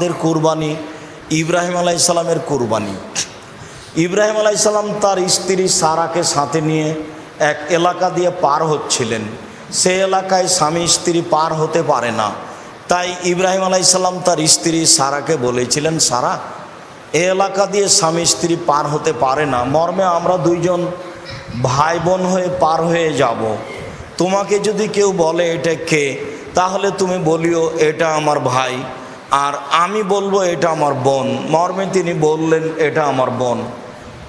কাদের কোরবানি ইব্রাহিম আলাইসাল্লামের কোরবানি। ইব্রাহিম আলাইসাল্লাম তার স্ত্রী সারাকে সাথে নিয়ে এক এলাকা দিয়ে পার হচ্ছিলেন। সে এলাকায় স্বামী স্ত্রী পার হতে পারে না। তাই ইব্রাহিম আলাইসাল্লাম তার স্ত্রী সারাকে বলেছিলেন, সারা, এ এলাকা দিয়ে স্বামী স্ত্রী পার হতে পারে না। মর্মে আমরা দুইজন ভাই বোন হয়ে পার হয়ে যাব। তোমাকে যদি কেউ বলে এটা কে, তাহলে তুমি বলিও, এটা আমার ভাই। আর আমি বলব এটা আমার বোন। মর্মে তিনি বললেন, এটা আমার বোন।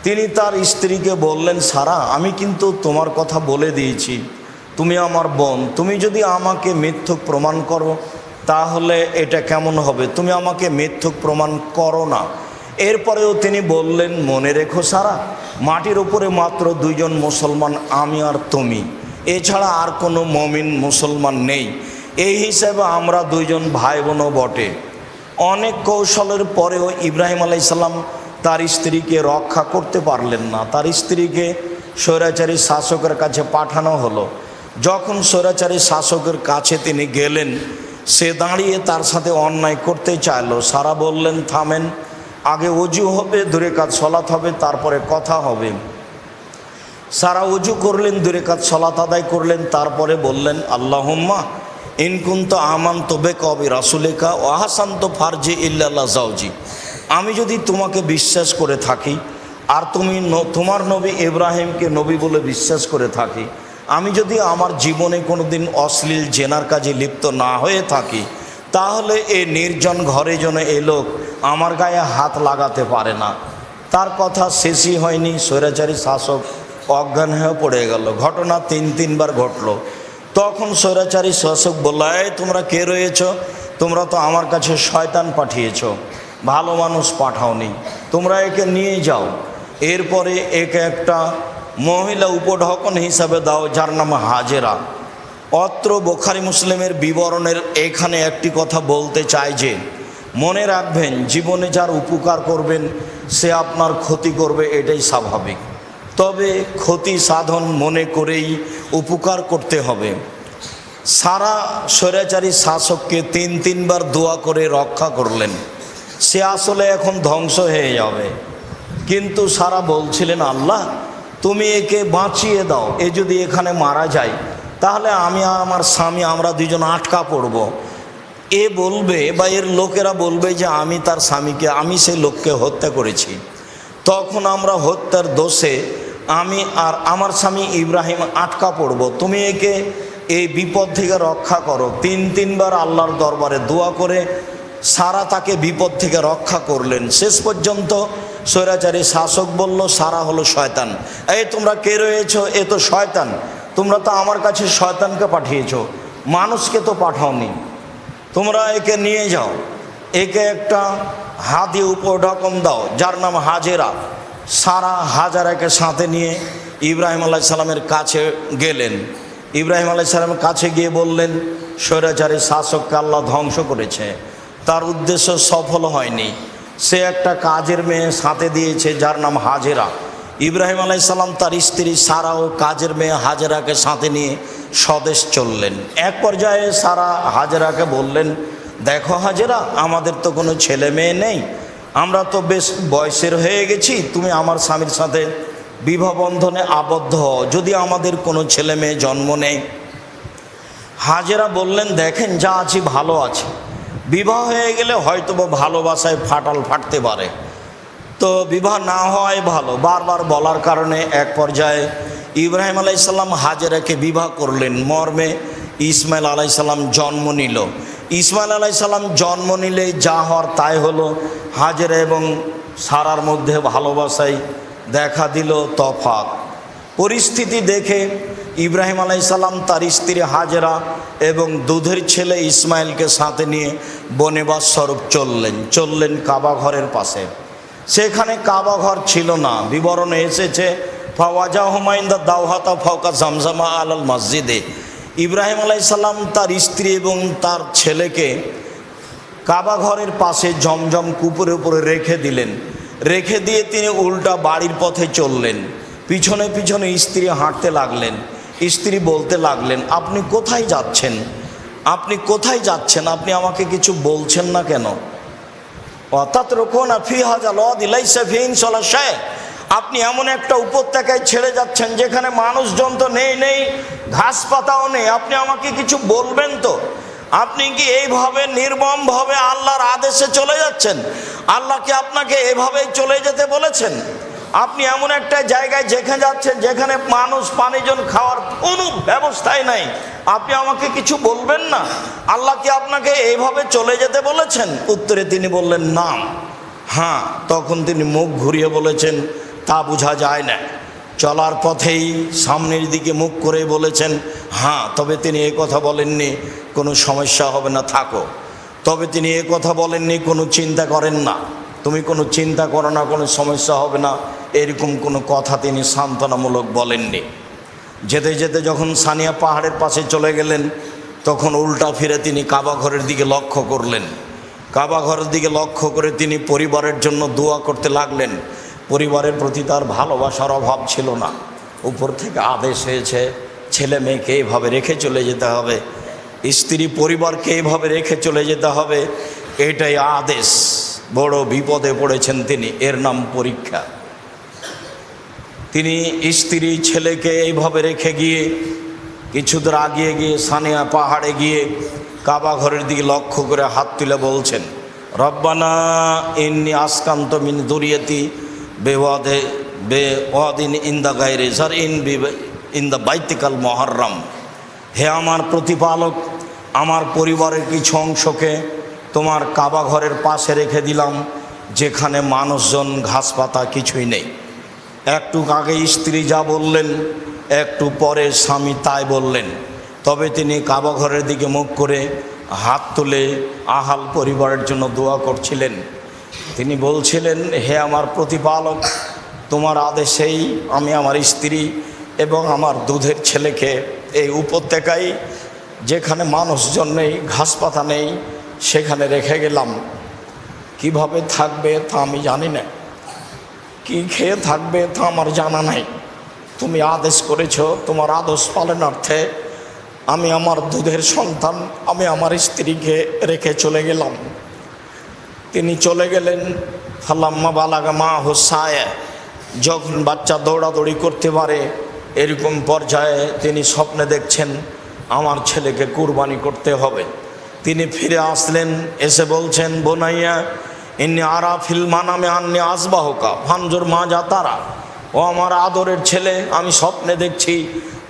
তিনি তার স্ত্রীকে বললেন, সারা, আমি কিন্তু তোমার কথা বলে দিয়েছি। তুমি আমার বোন। তুমি যদি আমাকে মিথ্যুক প্রমাণ করো, তাহলে এটা কেমন হবে? তুমি আমাকে মিথ্যুক প্রমাণ করো না। এরপরেও তিনি বললেন, মনে রেখো সারা, মাটির উপরে মাত্র দুইজন মুসলমান, আমি আর তুমি। এছাড়া আর কোনো মমিন মুসলমান নেই। এই হিসেবে আমরা দুইজন ভাই বোনও বটে। অনেক কৌশলের পরেও ইব্রাহিম আলাইসাল্লাম তার স্ত্রীকে রক্ষা করতে পারলেন না। তার স্ত্রীকে স্বৈরাচারী শাসকের কাছে পাঠানো হলো। যখন স্বৈরাচারী শাসকের কাছে তিনি গেলেন, সে দাঁড়িয়ে তার সাথে অন্যায় করতে চাইলো। সারা বললেন, থামেন, আগে অজু হবে, দূরে কাজ সলাত হবে, তারপরে কথা হবে। সারা অজু করলেন, দূরে কাজ সলাত আদায় করলেন, তারপরে বললেন, আল্লাহম্মা ইনকুন্ত আমান তবে কবি রাসুলেকা ওয়াহাসান্ত ফারজে ইল্লাল্লাহ জাউজি আমি যদি তোমাকে বিশ্বাস করে থাকি, আর তুমি তোমার নবী ইব্রাহিমকে নবী বলে বিশ্বাস করে থাকি, আমি যদি আমার জীবনে কোনো দিন অশ্লীল জেনার কাজে লিপ্ত না হয়ে থাকি, তাহলে এ নির্জন ঘরে যেন এ লোক আমার গায়ে হাত লাগাতে পারে না। তার কথা শেষই হয়নি, স্বৈরাচারী শাসক অজ্ঞান হয়ে পড়ে গেল। ঘটনা তিন তিনবার ঘটলো। তখন স্বৈরাচারী শাসক বলল তোমরা কে রয়েছ? তোমরা তো আমার কাছে শয়তান পাঠিয়েছ। ভালো মানুষ পাঠাওনি। তোমরা একে নিয়ে যাও। এরপরে একে একটা মহিলা উপঢকন হিসাবে দাও, যার নাম হাজেরা। অত্র বোখারি মুসলিমের বিবরণের এখানে একটি কথা বলতে চাই যে, মনে রাখবেন, জীবনে যার উপকার করবেন, সে আপনার ক্ষতি করবে, এটাই স্বাভাবিক। তবে ক্ষতি সাধন মনে করেই উপকার করতে হবে। সারা স্বৈরাচারী শাসককে তিন তিনবার দোয়া করে রক্ষা করলেন। সে আসলে এখন ধ্বংস হয়ে যাবে। কিন্তু সারা বলছিলেন, আল্লাহ, তুমি একে বাঁচিয়ে দাও। এ যদি এখানে মারা যায়, তাহলে আমি আমার স্বামী, আমরা দুজন আটকা পড়ব। এ বলবে বা এর লোকেরা বলবে যে, আমি তার স্বামীকে, আমি সেই লোককে হত্যা করেছি। তখন আমরা হত্যার দোষে আমি আর আমার স্বামী ইব্রাহিম আটকা পড়ব। তুমি একে এই বিপদ থেকে রক্ষা করো। তিন তিনবার আল্লাহর দরবারে দোয়া করে সারা তাকে বিপদ থেকে রক্ষা করলেন। শেষ পর্যন্ত স্বৈরাচারী শাসক বলল, সারা হলো শয়তান। এই তোমরা কে রয়েছ? এ তো শয়তান। তোমরা তো আমার কাছে শয়তানকে পাঠিয়েছ। মানুষকে তো পাঠাওনি। তোমরা একে নিয়ে যাও। একে একটা হাতি উপর ঢকম দাও, যার নাম হাজেরা। সারা হাজারাকে সাথে নিয়ে ইব্রাহিম আলাহ সালামের কাছে গেলেন। ইব্রাহিম আলাহ সালামের কাছে গিয়ে বললেন, স্বৈরাচারী শাসককে আল্লাহ ধ্বংস করেছে। তার উদ্দেশ্য সফল হয়নি। সে একটা কাজের মেয়ে সাথে দিয়েছে যার নাম হাজেরা। ইব্রাহিম আলাইসাল্লাম তার স্ত্রী সারা ও কাজের মেয়ে হাজেরাকে সাথে নিয়ে স্বদেশ চললেন। এক পর্যায়ে সারা হাজেরাকে বললেন, দেখো হাজেরা, আমাদের তো কোনো ছেলে মেয়ে নেই। আমরা তো বেশ বয়সের হয়ে গেছি, তুমি আমার স্বামীর সাথে বিবাহ বন্ধনে আবদ্ধ যদি আমাদের কোনো ছেলে মেয়ে জন্ম নেয় হাজেরা বললেন, দেখেন, যা আছি ভালো আছে। বিবাহ হয়ে গেলে হয়তো ভালোবাসায় ফাটাল ফাটতে পারে। তো বিবাহ না হওয়াই ভালো। বারবার বলার কারণে এক পর্যায়ে ইব্রাহিম আলাইসাল্লাম হাজেরাকে বিবাহ করলেন। মর্মে ইসমাইল আলাইসাল্লাম জন্ম নিল। ইসমাইল আলাইসাল্লাম জন্ম নিলে যা হওয়ার তাই হলো। হাজেরা এবং সারার মধ্যে ভালোবাসায় দেখা দিল তফাৎ। পরিস্থিতি দেখে ইব্রাহিম আলাইসাল্লাম তার স্ত্রী হাজেরা এবং দুধের ছেলে ইসমাইলকে সাথে নিয়ে বনেবাস স্বরূপ চললেন চললেন কাবা ঘরের পাশে। সেখানে কাবা ঘর ছিল না। বিবরণে এসেছে ফাওয়াজা হুমায়ুন্দা দাওহাতা ফাওকা জামজামা আলাল মসজিদে। ইব্রাহিম আলাইসাল্লাম তার স্ত্রী এবং তার ছেলেকে কাবা ঘরের পাশে জমজম কুপুরের উপরে রেখে দিলেন। রেখে দিয়ে তিনি উল্টা বাড়ির পথে চললেন। পিছনে পিছনে স্ত্রী হাঁটতে লাগলেন। স্ত্রী বলতে লাগলেন, আপনি কোথায় যাচ্ছেন? আপনি কোথায় যাচ্ছেন? আপনি আমাকে কিছু বলছেন না কেন? অর্থাৎ রোকোনা ফি হাজাল দিলাইসা ফিন সলাশায়। আপনি এমন একটা উপত্যকায় ছেড়ে যাচ্ছেন যেখানে মানুষজন তো নেই নেই ঘাস পাতাও নেই। আপনি আমাকে কিছু বলবেন তো? আপনি কি এইভাবে নির্মমভাবে আল্লাহর আদেশে চলে যাচ্ছেন? আল্লাহ কি আপনাকে এভাবেই চলে যেতে বলেছেন? আপনি এমন একটা জায়গায় যেখানে যাচ্ছেন যেখানে মানুষ পানিজন খাওয়ার কোনো ব্যবস্থাই নাই। আপনি আমাকে কিছু বলবেন না? আল্লাহ কি আপনাকে এইভাবে চলে যেতে বলেছেন? উত্তরে তিনি বললেন, না। হ্যাঁ তখন তিনি মুখ ঘুরিয়ে বলেছেন তা বোঝা যায় না। চলার পথেই সামনের দিকে মুখ করে বলেছেন হ্যাঁ তবে তিনি এ কথা বলেননি, কোনো সমস্যা হবে না, থাকো। তবে তিনি এ কথা বলেননি, কোনো চিন্তা করেন না। তুমি কোনো চিন্তা করো না, কোনো সমস্যা হবে না। এরকম কোনো কথা তিনি সান্ত্বনামূলক বলেননি। যেতে যেতে যখন সানিয়া পাহাড়ের পাশে চলে গেলেন, তখন উল্টা ফিরে তিনি কাবা ঘরের দিকে লক্ষ্য করলেন। কাবা ঘরের দিকে লক্ষ্য করে তিনি পরিবারের জন্য দোয়া করতে লাগলেন। পরিবারের প্রতি তার ভালোবাসার অভাব ছিল না। উপর থেকে আদেশ হয়েছে, ছেলে মেয়েকে এইভাবে রেখে চলে যেতে হবে, স্ত্রী পরিবারকে এইভাবে রেখে চলে যেতে হবে, এটাই আদেশ। বড় বিপদে পড়েছেন তিনি, এর নাম পরীক্ষা। তিনি স্ত্রী ছেলেকে এইভাবে রেখে গিয়ে কিছুদূর আগিয়ে গিয়ে সানিয়া পাহাড়ে গিয়ে কাবা ঘরের দিকে লক্ষ্য করে হাত তুলে বলছেন, রব্বানা ইন্নি আসকান্ত মিন দুরিয়তি বেওয়াদে বে ওয়াদিন ইন দ্য গাইরে সার ইন ইন দ্য বাইতিকাল মহরম। হে আমার প্রতিপালক, আমার পরিবারের কিছু অংশকে তোমার কাবা ঘরের পাশে রেখে দিলাম, যেখানে মানুষজন ঘাস পাতা কিছুই নেই। একটু আগে স্ত্রী যা বললেন, একটু পরে স্বামী তাই বললেন। তবে তিনি কাবা ঘরের দিকে মুখ করে হাত তুলে আহাল পরিবারের জন্য দোয়া করছিলেন। তিনি বলছিলেন, হে আমার প্রতিপালক, তোমার আদেশেই আমি আমার স্ত্রী এবং আমার দুধের ছেলেকে এই উপত্যকায়, যেখানে মানুষজন নেই ঘাস পাতা নেই, সেখানে রেখে গেলাম। কীভাবে থাকবে তা আমি জানি না। কি খেয়ে থাকবে তা আমার জানা নাই। তুমি আদেশ করেছ, তোমার আদেশ পালনার্থে আমি আমার দুধের সন্তান, আমি আমার স্ত্রীকে রেখে চলে গেলাম। তিনি চলে গেলেন। ফালাম্মা বালাগা মা হোসায়। যখন বাচ্চা দৌড়াদৌড়ি করতে পারে, এরকম পর্যায়ে তিনি স্বপ্নে দেখছেন, আমার ছেলেকে কুরবানি করতে হবে। তিনি ফিরে আসলেন, এসে বলছেন, বোনাইয়া, ইন্নি আরা ফিল মানামে আন্নি আসবাহকা, ফানজোর মা যা তারা। ও আমার আদরের ছেলে, আমি স্বপ্নে দেখছি,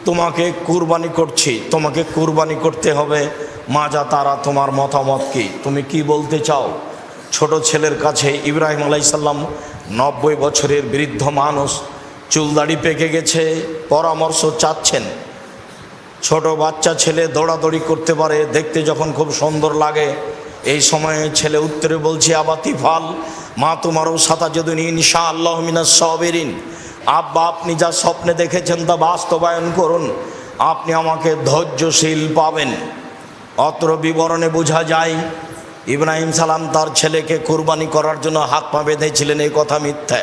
তোমাকে কুরবানি করছি, তোমাকে কুরবানি করতে হবে। মা যা তারা, তোমার মতামত কি? তুমি কি বলতে চাও? ছোট ছেলের কাছে ইব্রাহিম আলাইসাল্লাম নব্বই বছরের বৃদ্ধ মানুষ চুলদাড়ি পেকে গেছে, পরামর্শ চাচ্ছেন। ছোট বাচ্চা ছেলে দৌড়াদৌড়ি করতে পারে, দেখতে যখন খুব সুন্দর লাগে। এই সময়ে ছেলে উত্তরে বলছে, আবাতি ফাল, মা তোমারও সাতা যদিন ইনশা আল্লাহ মিনা সবেরিন। আব্বা, আপনি যা স্বপ্নে দেখেছেন তা বাস্তবায়ন করুন। আপনি আমাকে ধৈর্যশীল পাবেন। অত্র বিবরণে বোঝা যায় ইব্রাহিম সালাম তার ছেলেকে কুরবানি করার জন্য হাত পা বেঁধেছিলেন এই কথা মিথ্যা।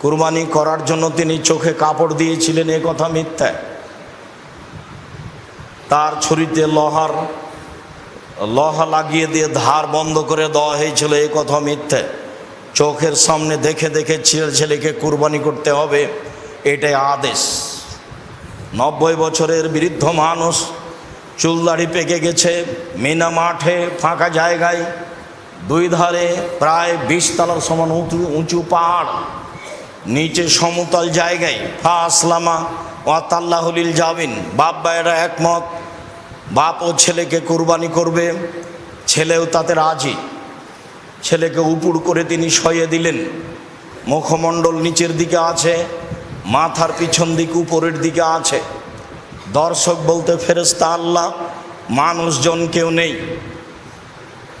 কুরবানি করার জন্য তিনি চোখে কাপড় দিয়েছিলেন এই কথা মিথ্যা। তার ছুরিতে লহার, লহা লাগিয়ে দিয়ে ধার বন্ধ করে দেওয়া হয়েছিল এই কথা মিথ্যে। চোখের সামনে দেখে দেখে ছেলে ছেলেকে কুরবানি করতে হবে, এটাই আদেশ। নব্বই বছরের বৃদ্ধ মানুষ চুলদাড়ি পেকে গেছে, মিনা মাঠে ফাঁকা জায়গায়। দুই ধারে প্রায় বিশ তলার সমান উঁচু উঁচু পাহাড়। নিচে সমতল জায়গায়, ফা আসলামা ওয়াতাল্লাহলিল যাবিন বাপ ভাইয়েরা একমত, বাপ ও ছেলেকে কুরবানি করবে, ছেলেও তাতে রাজি। ছেলেকে উপুর করে তিনি সয়ে দিলেন। মুখমণ্ডল নিচের দিকে আছে, মাথার পিছন দিক উপরের দিকে আছে। দর্শক বলতে ফেরেস্তা আল্লাহ, মানুষজন কেউ নেই।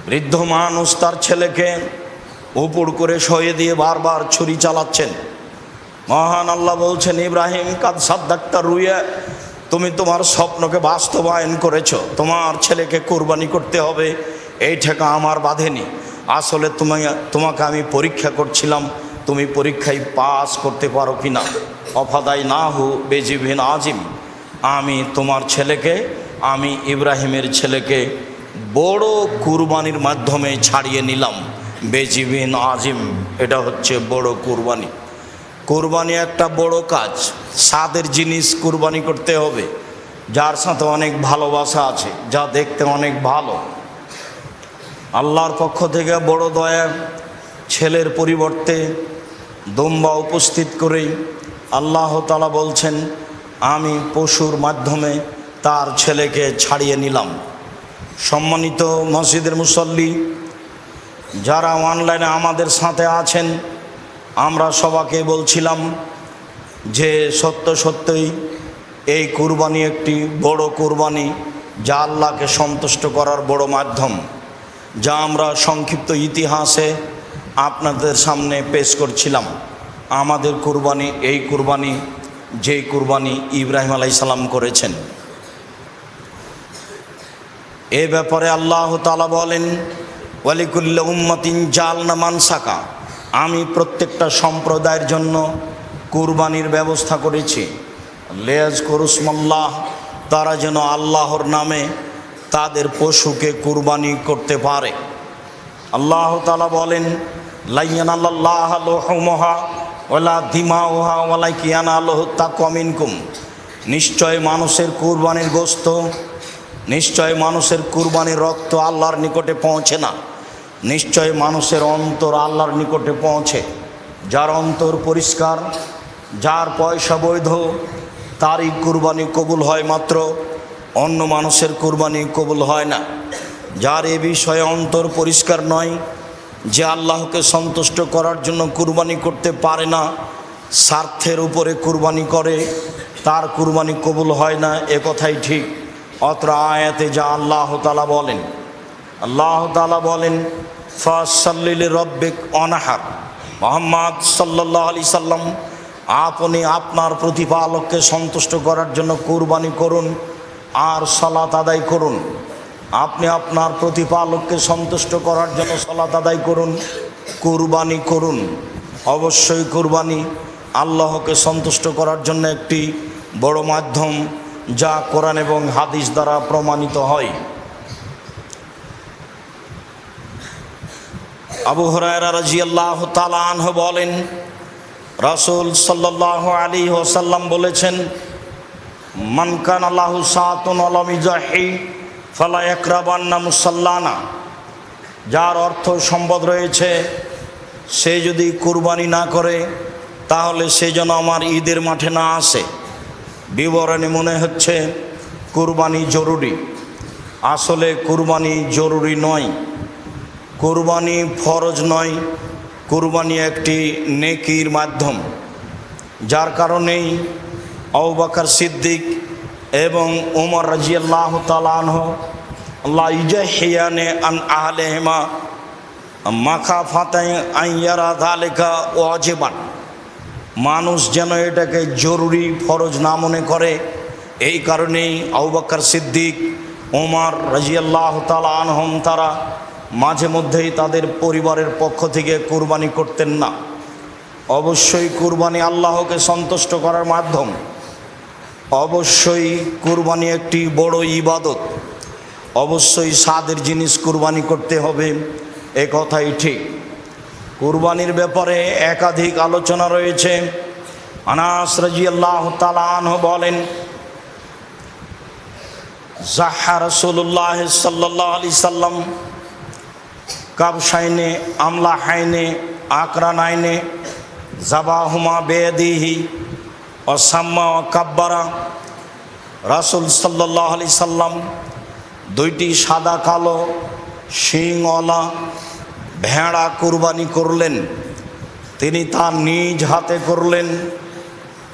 বৃদ্ধ মানুষ তার ছেলেকে উপুর করে সয়ে দিয়ে বারবার ছুরি চালাচ্ছেন। মহান আল্লাহ বলছেন, ইব্রাহিম, কাদ সাদ্দাক্তার রুইয়া, তুমি তোমার স্বপ্নকে বাস্তবায়ন করেছ। তোমার ছেলেকে কোরবানি করতে হবে। এই ঠেকা আমার বাঁধেনি। আসলে তুমি, তোমাকে আমি পরীক্ষা করছিলাম। তুমি পরীক্ষায় পাস করতে পারো কি না অফাদাই না হু বেজিভিন আজিম। আমি তোমার ছেলেকে, আমি ইব্রাহিমের ছেলেকে বড় কুরবানির মাধ্যমে ছাড়িয়ে নিলাম। বেজিবিন আজিম, এটা হচ্ছে বড় কুরবানি। কুরবানি একটা বড় কাজ, স্বাদের জিনিস কুরবানি করতে হবে, যার সাথে অনেক ভালোবাসা আছে, যা দেখতে অনেক ভালো। আল্লাহর পক্ষ থেকে বড় দয়া, ছেলের পরিবর্তে দম্বা উপস্থিত করেই আল্লাহ তালা বলছেন আমি পশুর মাধ্যমে তার ছেলেকে ছাড়িয়ে নিলাম। সম্মানিত মসজিদের মুসল্লি, যারা অনলাইনে আমাদের সাথে আছেন, আমরা সবাকে বলছিলাম যে সত্য সত্যই এই কুরবানি একটি বড় কুরবানি যা আল্লাহকে সন্তুষ্ট করার বড় মাধ্যম, যা আমরা সংক্ষিপ্ত ইতিহাসে আপনাদের সামনে পেশ করছিলাম। আমাদের কুরবানি, এই কুরবানি যেই কুরবানি ইব্রাহিম আলাইসাল্লাম করেছেন। এ ব্যাপারে আল্লাহ তালা বলেন, ওয়ালিকুল্লা উম্মতিন জাল না মানসাকা। আমি প্রত্যেকটা সম্প্রদায়ের জন্য কুরবানির ব্যবস্থা করেছি। লেজ করুসমল্লাহ তারা যেন আল্লাহর নামে তাদের পশুকে কুরবানি করতে পারে। আল্লাহ তালা বলেন লাইয়ান আল্লাহ লোহমহা। ওলা ধিমা ওহা ওলাই কিয়ানা আল্লাহ তা কমিনকুম নিশ্চয় মানুষের কুরবানির গোস্ত, নিশ্চয় মানুষের কুরবানির রক্ত আল্লাহর নিকটে পৌঁছে না। নিশ্চয় মানুষের অন্তর আল্লাহর নিকটে পৌঁছে। যার অন্তর পরিষ্কার, যার পয়সা বৈধ, তারই কুরবানি কবুল হয় মাত্র, অন্য মানুষের কুরবানি কবুল হয় না। যার এ বিষয়ে অন্তর পরিষ্কার নয় যে আল্লাহকে সন্তুষ্ট করার জন্য কুরবানি করতে পারে না, স্বার্থের উপরে কুরবানি করে, তার কুরবানি কবুল হয় না, এ কথাই ঠিক। অত্র আয়াতে যা আল্লাহ তালা বলেন, আল্লাহ তালা বলেন, ফাসাল্লিল রব্বিক অনাহার। মোহাম্মদ সাল্লাহ আলি সাল্লাম, আপনি আপনার প্রতিপালককে সন্তুষ্ট করার জন্য কুরবানি করুন আর সালাত আদায় করুন। আপনি আপনার প্রতিপালককে সন্তুষ্ট করার জন্য সলাত আদায় করুন, কুরবানি করুন। অবশ্যই কুরবানি আল্লাহকে সন্তুষ্ট করার জন্য একটি বড় মাধ্যম যা কোরআন এবং হাদিস দ্বারা প্রমাণিত হয়। আবু হরায়রা রাজিয়াল্লাহ তালাহ বলেন, রাসুল সাল্লাহ আলী ওসাল্লাম বলেছেন মানকান আল্লাহ সাতুন আলমিজাহি ফালা একরাবান্না মুসাল্লানা, যার অর্থ সম্পদ রয়েছে, সে যদি কুরবানি না করে, তাহলে সে যেন আমার ঈদের মাঠে না আসে। বিবরণে মনে হচ্ছে, কুরবানি জরুরি। আসলে কুরবানি জরুরি নয়। কুরবানি ফরজ নয়, কুরবানি একটি নেকির মাধ্যম। যার কারণেই আউবাকার সিদ্দিক এবং রাজিয়াল্লাহ তালানহ আল্লাহ ইজাহিয়ানে আন আহলেহেমা, মাখা ফাতাই আইয়ারা ধালেখা ও অজেবান মানুষ যেন এটাকে জরুরি ফরজ না মনে করে, এই কারণেই আউবাক্কর সিদ্দিক ওমর রাজিয়াল্লাহ তালা আনহম তারা মাঝে মধ্যেই তাদের পরিবারের পক্ষ থেকে কুরবানি করতেন না। অবশ্যই কুরবানি আল্লাহকে সন্তুষ্ট করার মাধ্যম। অবশ্যই কুরবানি একটি বড় ইবাদত। অবশ্যই স্বাদের জিনিস কুরবানি করতে হবে, এ কথাই ঠিক। কুরবানির ব্যাপারে একাধিক আলোচনা রয়েছে। আনাস রাজি আল্লাহ তালাহ বলেন, জাহা রসুল্লাহ সাল্লাহ আলি সাল্লাম কাবসাইনে আমলা হাইনে আকরান আইনে জাবাহুমা বেদিহি অসাম্মা কাব্বারা। রাসুল সাল্লাহ আলি সাল্লাম দুইটি সাদা, কালো শিংওয়ালা ভেড়া কুরবানি করলেন। তিনি তার নিজ হাতে করলেন।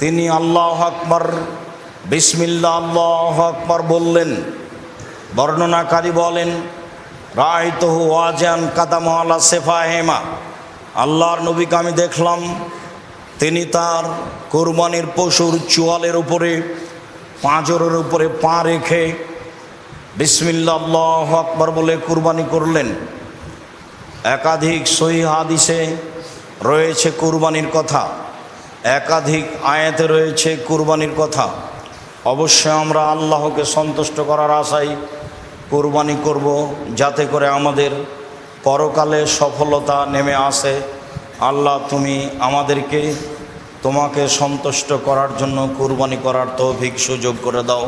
তিনি আল্লাহ আকবর বিসমিল্লা আল্লাহ আকবর বললেন। বর্ণনাকারী বলেন রায় তহু ওয়াজান কাদামওয়ালা সেফা হেমা আল্লাহর নবীকে আমি দেখলাম তিনি তার কোরবানির পশুর চুয়ালের উপরে, পাঁজরের উপরে পা রেখে বিসমিল্লা আল্লাহ আকবর বলে কুরবানি করলেন। একাধিক সহি হাদিসে রয়েছে কুরবানির কথা, একাধিক আয়াতে রয়েছে কুরবানির কথা। অবশ্যই আমরা আল্লাহকে সন্তুষ্ট করার আশায় কোরবানি করব, যাতে করে আমাদের পরকালে সফলতা নেমে আসে। আল্লাহ তুমি আমাদেরকে তোমাকে সন্তুষ্ট করার জন্য কুরবানি করার তৌফিক সুযোগ করে দাও।